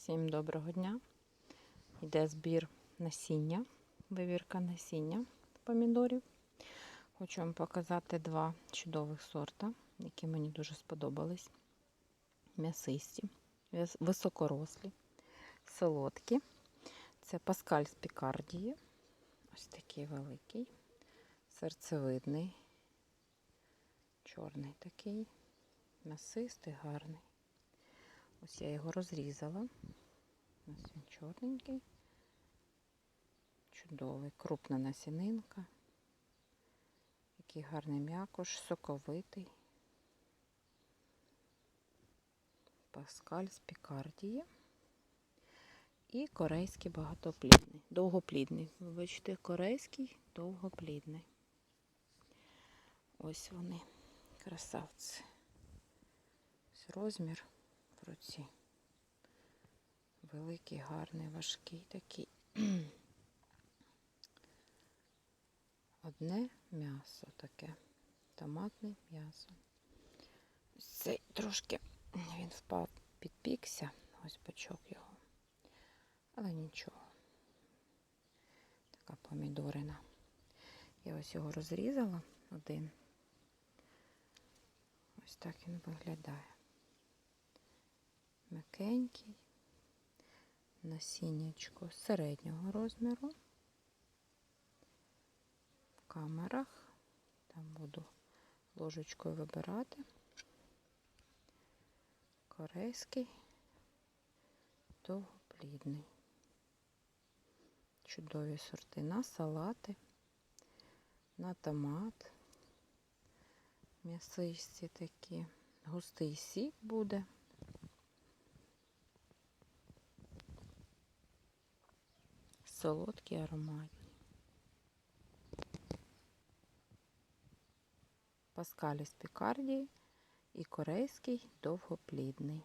Всім доброго дня. Йде збір насіння, вивірка насіння помідорів. Хочу вам показати два чудових сорта, які мені дуже сподобались. М'ясисті, високорослі, солодкі. Це Паскаль з Пікардії. Ось такий великий, серцевидний, чорний такий, м'ясистий, гарний. Ось я його розрізала. Ось він чорненький. Чудовий, крупна насінинка. Який гарний м'якош, соковитий. Паскаль з Пікардії. І корейський багатоплідний. Довгоплідний. Вибачте, корейський довгоплідний. Ось вони, красавці. Ось розмір руці. Великий, гарний, важкий такий. Одне м'ясо таке. Томатне м'ясо. Ось Цей трошки він впав, підпікся. Ось бачок його. Але нічого. Така помідорина. Я ось його розрізала один. Ось так він виглядає м'якенький, насіннячко середнього розміру. В камерах. Там буду ложечкою вибирати. Корейський, довгоплідний. Чудові сорти на салати, на томат. М'ясисті такі. Густий сік буде. Солодкі ароматні. Паскалі з Пікардії і корейський довгоплідний.